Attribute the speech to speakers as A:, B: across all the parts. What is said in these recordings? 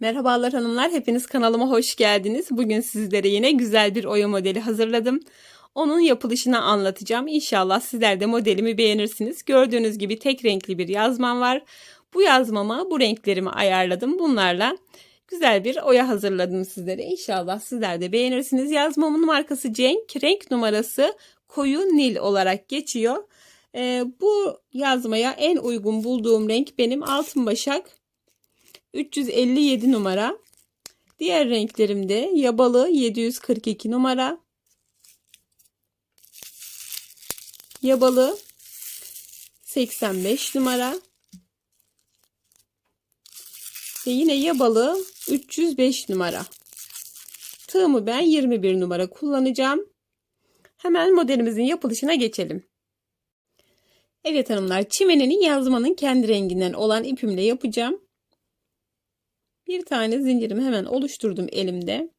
A: Merhabalar hanımlar, hepiniz kanalıma hoş geldiniz. Bugün sizlere yine güzel bir oya modeli hazırladım. Onun yapılışını anlatacağım. İnşallah sizler de modelimi beğenirsiniz. Gördüğünüz gibi tek renkli bir yazmam var. Bu yazmama bu renklerimi ayarladım. Bunlarla güzel bir oya hazırladım sizlere. İnşallah sizler de beğenirsiniz. Yazmamın markası Cenk. Renk numarası koyu nil olarak geçiyor. Ee, bu yazmaya en uygun bulduğum renk benim altın başak 357 numara. Diğer renklerimde yabalı 742 numara. Yabalı 85 numara. Ve yine yabalı 305 numara. Tığımı ben 21 numara kullanacağım. Hemen modelimizin yapılışına geçelim. Evet hanımlar çimeninin yazmanın kendi renginden olan ipimle yapacağım. Bir tane zincirimi hemen oluşturdum elimde.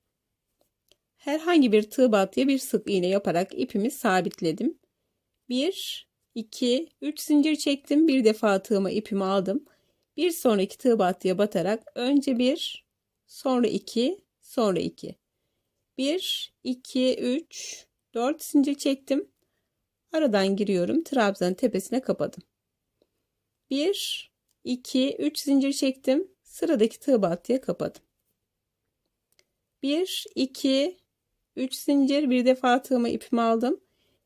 A: Herhangi bir tığ battıya bir sık iğne yaparak ipimi sabitledim. 1, 2, 3 zincir çektim. Bir defa tığıma ipimi aldım. Bir sonraki tığ battıya batarak önce 1, sonra 2, sonra 2. 1, 2, 3, 4 zincir çektim. Aradan giriyorum. Trabzanın tepesine kapadım. 1, 2, 3 zincir çektim. Sıradaki tığ battıya kapadım. 1, 2, 3 zincir bir defa tığıma ipimi aldım.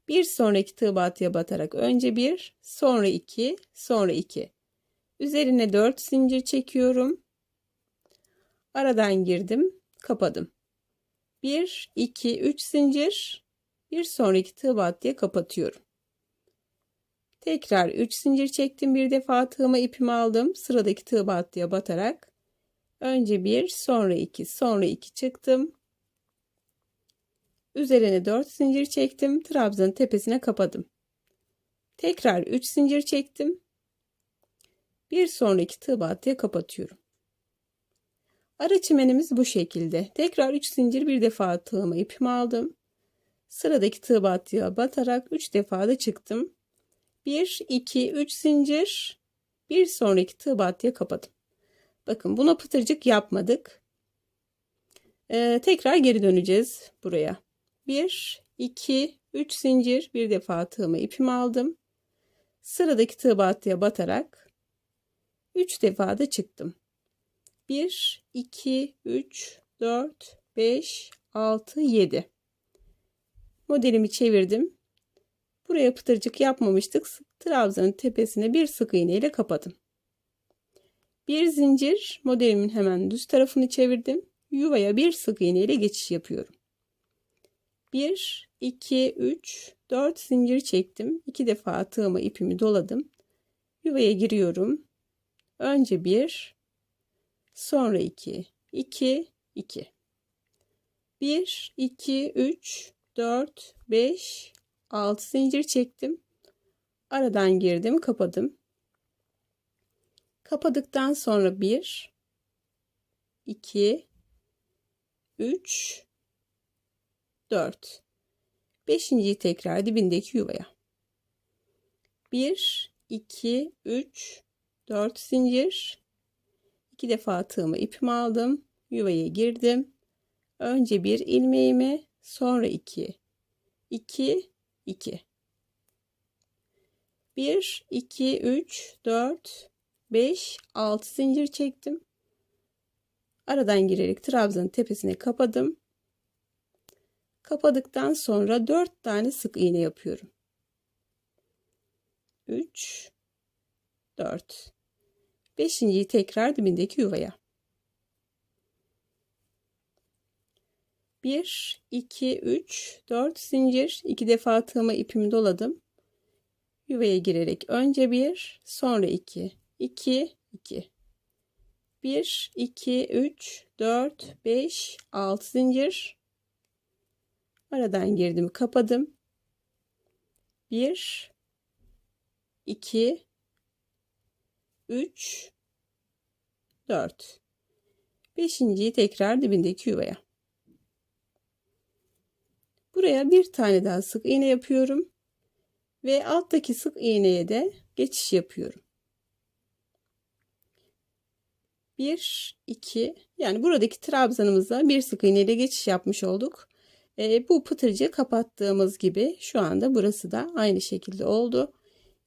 A: Bir sonraki tığ battıya batarak önce 1, sonra 2, sonra 2. Üzerine 4 zincir çekiyorum. Aradan girdim, kapadım. 1, 2, 3 zincir. Bir sonraki tığ battıya kapatıyorum. Tekrar 3 zincir çektim. Bir defa tığıma ipimi aldım. Sıradaki tığ battıya batarak önce 1, sonra 2, sonra 2 çıktım. Üzerine 4 zincir çektim. Trabzanın tepesine kapadım. Tekrar 3 zincir çektim. Bir sonraki tığ battıya kapatıyorum. Ara çimenimiz bu şekilde. Tekrar 3 zincir bir defa tığıma ipimi aldım. Sıradaki tığ battıya batarak 3 defa da çıktım. 1, 2, 3 zincir. Bir sonraki tığ battıya kapadım. Bakın buna pıtırcık yapmadık. Ee, tekrar geri döneceğiz buraya. 1, 2, 3 zincir. Bir defa tığıma ipimi aldım. Sıradaki tığ battıya batarak 3 defa da çıktım. 1, 2, 3, 4, 5, 6, 7. Modelimi çevirdim. Buraya pıtırcık yapmamıştık. Trabzanın tepesine bir sık iğne ile kapadım. Bir zincir modelimin hemen düz tarafını çevirdim. Yuvaya bir sık iğne ile geçiş yapıyorum. 1, 2, 3, 4 zincir çektim. 2 defa tığıma ipimi doladım. Yuvaya giriyorum. Önce 1, sonra 2, 2, 2. 1, 2, 3, 4, 5, 6 zincir çektim. Aradan girdim, kapadım. Kapadıktan sonra 1 2 3 4 Beşinciyi tekrar dibindeki yuvaya. 1 2 3 4 zincir. 2 defa tığımı ipimi aldım. Yuvaya girdim. Önce bir ilmeğimi, sonra 2 2 2 1 2 3 4 5 6 zincir çektim. Aradan girerek trabzanın tepesine kapadım. Kapadıktan sonra 4 tane sık iğne yapıyorum. 3 4 Beşinciyi tekrar dibindeki yuvaya. 1 2 3 4 zincir. 2 defa tığıma ipimi doladım. Yuvaya girerek önce 1 sonra 2 2 2 1 2 3 4 5 6 zincir. Aradan girdim kapadım. 1 2 3 4 beşinciyi tekrar dibindeki yuvaya buraya bir tane daha sık iğne yapıyorum ve alttaki sık iğneye de geçiş yapıyorum 1 2 yani buradaki trabzanımıza bir sık iğne ile geçiş yapmış olduk. E, bu pıtırcığı kapattığımız gibi şu anda burası da aynı şekilde oldu.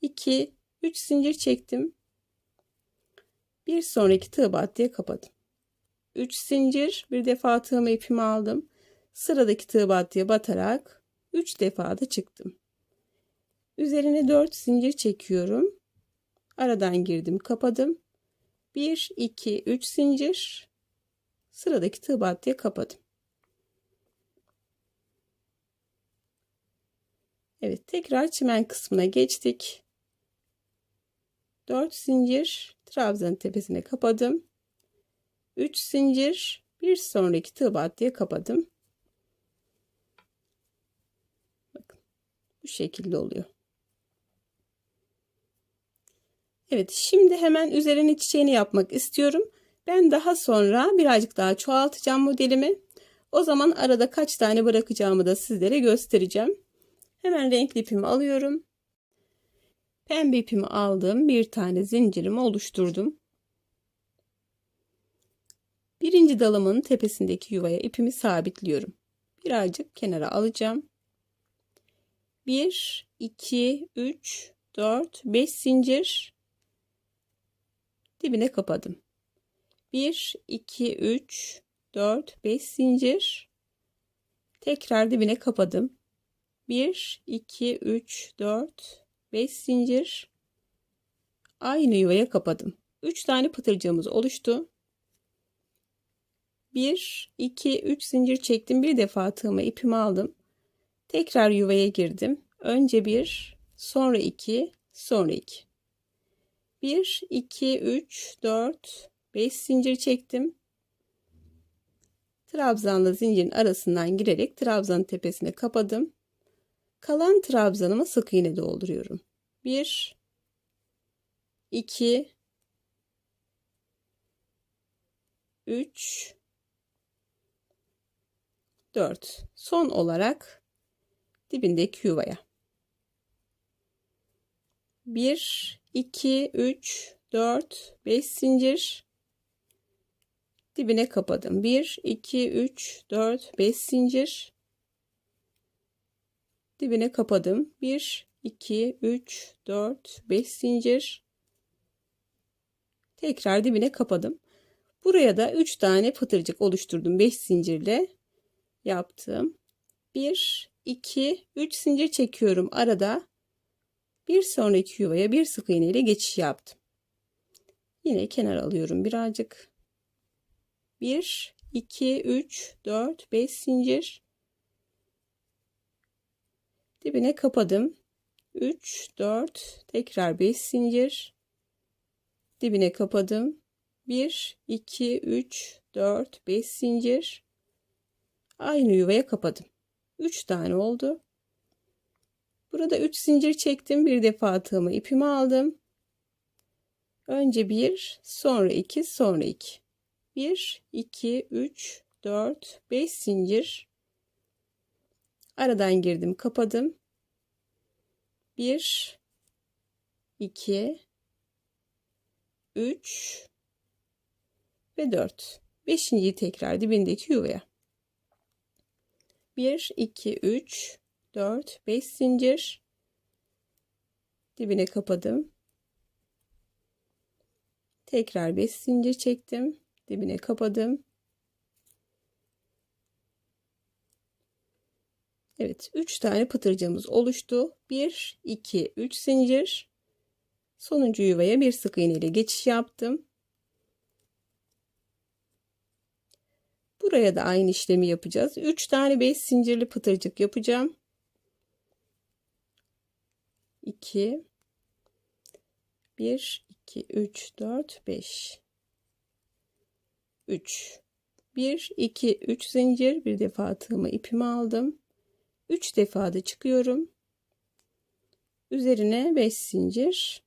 A: 2 3 zincir çektim. Bir sonraki tığ battıya kapadım. 3 zincir bir defa tığımı ipimi aldım. Sıradaki tığ battıya batarak 3 defa da çıktım. Üzerine 4 zincir çekiyorum. Aradan girdim, kapadım. 1 2 3 zincir. Sıradaki tığ battıya kapadım. Evet, tekrar çimen kısmına geçtik. 4 zincir trabzanın tepesine kapadım. 3 zincir bir sonraki tığ battıya kapadım. Bu şekilde oluyor. Evet şimdi hemen üzerine çiçeğini yapmak istiyorum. Ben daha sonra birazcık daha çoğaltacağım modelimi. O zaman arada kaç tane bırakacağımı da sizlere göstereceğim. Hemen renkli ipimi alıyorum. Pembe ipimi aldım. Bir tane zincirimi oluşturdum. Birinci dalımın tepesindeki yuvaya ipimi sabitliyorum. Birazcık kenara alacağım. 1, 2, 3, 4, 5 zincir dibine kapadım. 1, 2, 3, 4, 5 zincir tekrar dibine kapadım. 1, 2, 3, 4, 5 zincir aynı yuvaya kapadım. 3 tane pıtırcığımız oluştu. 1, 2, 3 zincir çektim. Bir defa tığıma ipimi aldım. Tekrar yuvaya girdim. Önce 1, sonra 2, sonra 2. 1, 2, 3, 4, 5 zincir çektim. Trabzanla zincirin arasından girerek trabzanın tepesine kapadım. Kalan trabzanımı sık iğne dolduruyorum. 1 2 3 4 son olarak dibindeki yuvaya. 1 2 3 4 5 zincir. Dibine kapadım. 1 2 3 4 5 zincir. Dibine kapadım. 1 2 3 4 5 zincir. Tekrar dibine kapadım. Buraya da 3 tane pıtırcık oluşturdum. 5 zincirle yaptım. 1 2 3 zincir çekiyorum. Arada bir sonraki yuvaya bir sık iğne ile geçiş yaptım. Yine kenar alıyorum birazcık. 1 2 3 4 5 zincir. Dibine kapadım. 3 4 tekrar 5 zincir. Dibine kapadım. 1 2 3 4 5 zincir. Aynı yuvaya kapadım 3 tane oldu. Burada 3 zincir çektim. Bir defa tığımı ipimi aldım. Önce 1 sonra 2 sonra 2 1 2 3 4 5 zincir. Aradan girdim kapadım. 1 2 3 ve 4 beşinciyi tekrar dibindeki yuvaya 1 2 3 4 5 zincir dibine kapadım tekrar 5 zincir çektim dibine kapadım Evet 3 tane pıtırcığımız oluştu. 1, 2, 3 zincir. Sonuncu yuvaya bir sık iğne ile geçiş yaptım. Buraya da aynı işlemi yapacağız. 3 tane 5 zincirli pıtırcık yapacağım. 2 1 2 3 4 5 3 1 2 3 zincir bir defa tığımı ipimi aldım 3 defa da çıkıyorum. Üzerine 5 zincir.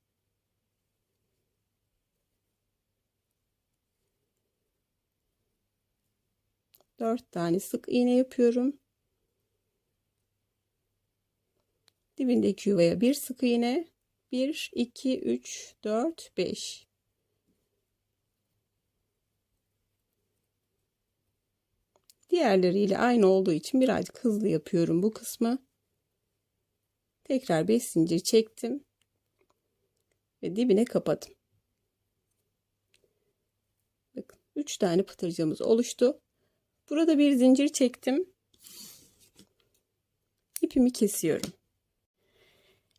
A: 4 tane sık iğne yapıyorum. Dibindeki yuvaya bir sık iğne, 1 2 3 4 5 Diğerleriyle aynı olduğu için birazcık hızlı yapıyorum bu kısmı. Tekrar 5 zincir çektim ve dibine kapadım. Bakın 3 tane pıtırcığımız oluştu. Burada bir zincir çektim. İpimi kesiyorum.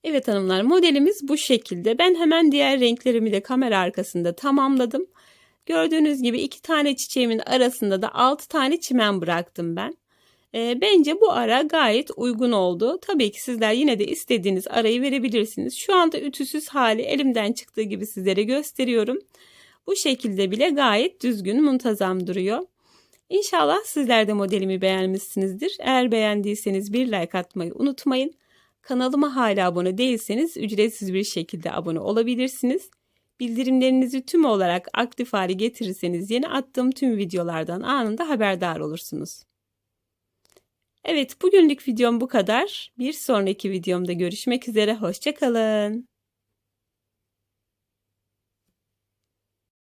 A: Evet hanımlar modelimiz bu şekilde. Ben hemen diğer renklerimi de kamera arkasında tamamladım. Gördüğünüz gibi iki tane çiçeğimin arasında da altı tane çimen bıraktım ben. E, bence bu ara gayet uygun oldu. Tabii ki sizler yine de istediğiniz arayı verebilirsiniz. Şu anda ütüsüz hali elimden çıktığı gibi sizlere gösteriyorum. Bu şekilde bile gayet düzgün, muntazam duruyor. İnşallah sizler de modelimi beğenmişsinizdir. Eğer beğendiyseniz bir like atmayı unutmayın. Kanalıma hala abone değilseniz ücretsiz bir şekilde abone olabilirsiniz. Bildirimlerinizi tüm olarak aktif hale getirirseniz yeni attığım tüm videolardan anında haberdar olursunuz. Evet bugünlük videom bu kadar. Bir sonraki videomda görüşmek üzere. Hoşçakalın.